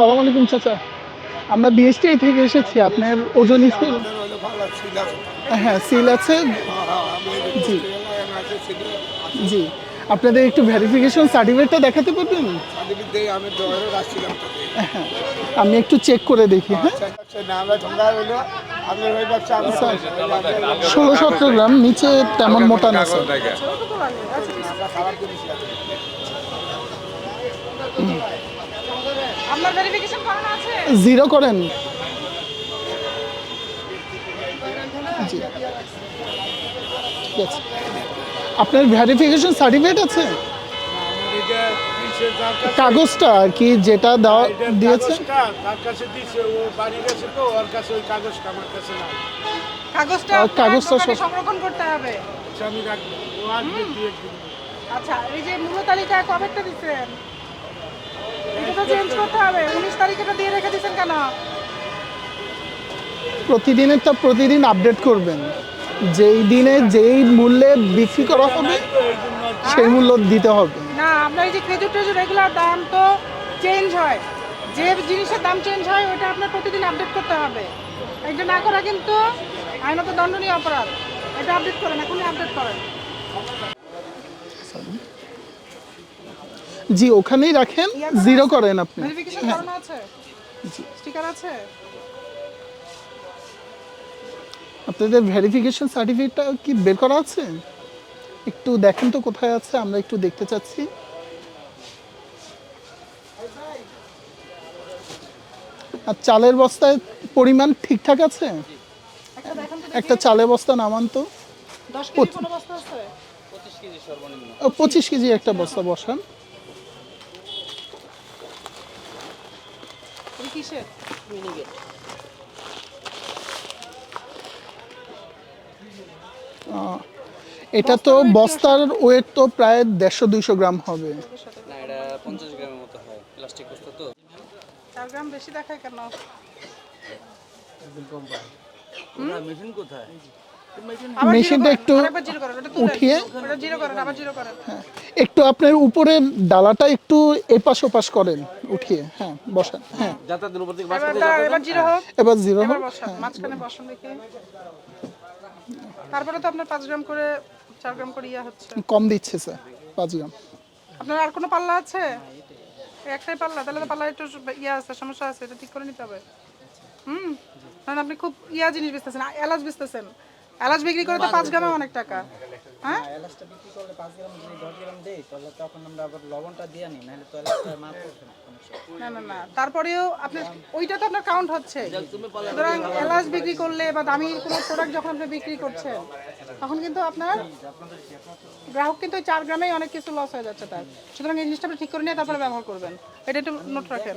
সালাম আলাইকুম, চাচা। আমরা বিএসটিআই থেকে এসেছি, আপনার ওজন স্কুল হ্যাঁ সিল আছে। জি। জি। আপনাদের একটু ভেরিফিকেশন সার্টিফিকেটটা দেখাতে পারবেন? হ্যাঁ আমি একটু চেক করে দেখি হ্যাঁ। ষোলো সতেরো গ্রাম, নিচে তেমন মোটা না স্যার আপনার ভেরিফিকেশন করানো আছে? জিরো করেন। জি। ঠিক আছে আপনার ভেরিফিকেশন সার্টিফিকেট আছে? কাগজটা আর কি যেটা দেওয়া দিয়েছে? তার কাছে দিছে ও বাড়ি গেছে তো ওর কাছে ওই কাগজটা আমার কাছে কাগজটা আর কাগজটা সংরক্ষণ করতে হবে। আচ্ছা, আচ্ছা এই যে মূল তালিকা কবেটা দিচ্ছেন এটা তো চেঞ্জ করতে হবে। উনিশ তারিখেটা দিয়ে রেখে কেন? প্রতিদিনেরটা প্রতিদিন আপডেট করবেন। যেই দিনে যেই মূল্যে বিক্রি করা হবে সেই মূল্য দিতে হবে। না আপনার এই যে খেজুর টেজুর রেগুলার দাম তো চেঞ্জ হয়। যে জিনিসের দাম চেঞ্জ হয় ওটা আপনার প্রতিদিন আপডেট করতে হবে। এটা না করা কিন্তু আইনত দণ্ডনীয় অপরাধ। এটা আপডেট করেন এখনই আপডেট করেন। জি ওখানেই রাখেন জিরো করেন আপনি। ভেরিফিকেশন করানো আছে? স্টিকার আছে? আপনাদের ভেরিফিকেশন সার্টিফিকেটটা কি বের করা আছে? একটু দেখেন তো কোথায় আছে আমরা একটু দেখতে চাচ্ছি। আর চালের বস্তায় পরিমাণ ঠিকঠাক আছে? একটা দেখেন তো একটা চালের বস্তা নামান তো। দশ কেজি কোনো বস্তা আছে? ও, পঁচিশ কেজি একটা বস্তা বসান। কিসের? আহ, এটা তো বস্তার ওয়েট তো প্রায় দেড়শো দুইশো গ্রাম হবে। না এটা পঞ্চাশ গ্রামের মতো হয় প্লাস্টিক বস্তা তো। চার গ্রাম বেশি দেখায় কেন? মেশিন কোথায়? মেশিনটা একটু। উঠিয়ে। ওটা জিরো করেন, আবার জিরো করেন। একটু আপনার উপরের ডালাটা একটু এপাশ ওপাশ করেন উঠিয়ে। হ্যাঁ বসান। হ্যাঁ। উপর এবার জিরো হোক, এবার জিরো এবার হোক বসান, মাঝখানে বসান দেখি। তারপরে তো আপনার পাঁচ গ্রাম করে চার গ্রাম করে ইয়া হচ্ছে। কম দিচ্ছে স্যার পাঁচ গ্রাম। আপনার আর কোনো পাল্লা আছে? একটাই পাল্লা তাহলে তো পাল্লা একটু ইয়া আছে সমস্যা আছে এটা ঠিক করে নিতে হবে। হুম? কারণ আপনি খুব ইয়া জিনিস বেচতেছেন এলাচ বেচতেছেন। এলাচ বিক্রি করে তো পাঁচ গ্রামে অনেক টাকা। হ্যাঁ এলাচটা বিক্রি করলে পাঁচ গ্রাম যদি দশ গ্রাম দেই তাহলে তখন আমরা আবার লবণটা দিয়ে নিই নাহলে তো এলাচটা মাপ না না না না। তারপরেও ওইটা তো আপনার কাউন্ট হচ্ছে। সুতরাং এলাচ বিক্রি করলে বা দামি কোনো প্রোডাক্ট যখন আপনি বিক্রি করছেন তখন কিন্তু আপনার গ্রাহক কিন্তু চার গ্রামেই অনেক কিছু লস হয়ে যাচ্ছে তার। সুতরাং এই জিনিসটা আপনি ঠিক করে নিয়ে তারপরে ব্যবহার করবেন। এটা একটু নোট রাখেন।